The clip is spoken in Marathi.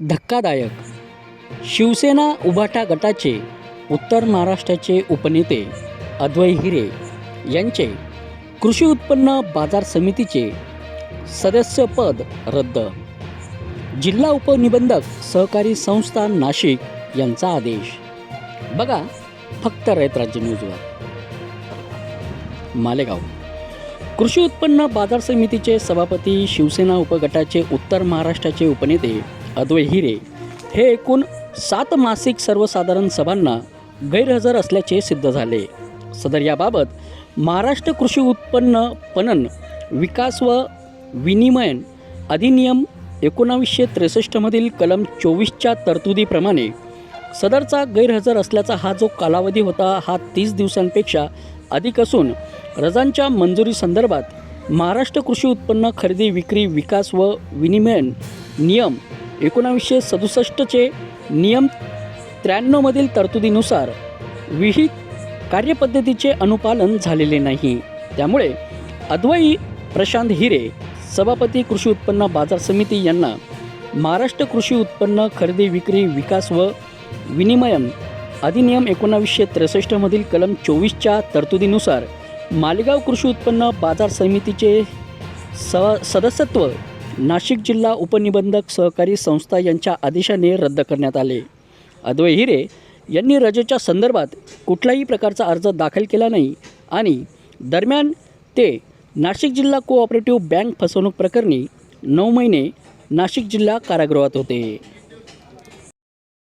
धक्कादायक. शिवसेना उभाटा गटाचे उत्तर महाराष्ट्राचे उपनेते अद्वय हिरे यांचे कृषी उत्पन्न बाजार समितीचे सदस्यपद रद्द. जिल्हा उपनिबंधक सहकारी संस्था नाशिक यांचा आदेश. बघा फक्त रयत राज्य न्यूजवर मालेगाव. कृषी उत्पन्न बाजार समितीचे सभापती शिवसेना उपगटाचे उत्तर महाराष्ट्राचे उपनेते अद्वै हिरे. हे एकूण सात मासिक सर्वसाधारण सभांना गैरहजर असल्याचे सिद्ध झाले. सदर याबाबत महाराष्ट्र कृषी उत्पन्न पणन विकास व विनिमयन अधिनियम एकोणावीसशे त्रेसष्टमधील कलम चोवीसच्या तरतुदीप्रमाणे सदरचा गैरहजर असल्याचा हा जो कालावधी होता हा तीस दिवसांपेक्षा अधिक असून रजांच्या मंजुरी संदर्भात महाराष्ट्र कृषी उत्पन्न खरेदी विक्री विकास व विनिमयन नियम एकोणावीसशे सदुसष्टचे नियम त्र्याण्णवमधील तरतुदीनुसार विहित कार्यपद्धतीचे अनुपालन झालेले नाही. त्यामुळे अद्वई प्रशांत हिरे सभापती कृषी उत्पन्न बाजार समिती यांना महाराष्ट्र कृषी उत्पन्न खरेदी विक्री विकास व विनिमयन अधिनियम एकोणावीसशे त्रेसष्टमधील कलम चोवीसच्या तरतुदीनुसार मालेगाव कृषी उत्पन्न बाजार समितीचे स सदस्यत्व नाशिक जिल्हा उपनिबंधक सहकारी संस्था यांच्या आदेशाने रद्द करण्यात आले. अद्वय हिरे यांनी रजेच्या संदर्भात कुठल्याही प्रकारचा अर्ज दाखल केला नाही आणि दरम्यान ते नाशिक जिल्हा कोऑपरेटिव्ह बँक फसवणूक प्रकरणी नऊ महिने नाशिक जिल्हा कारागृहात होते.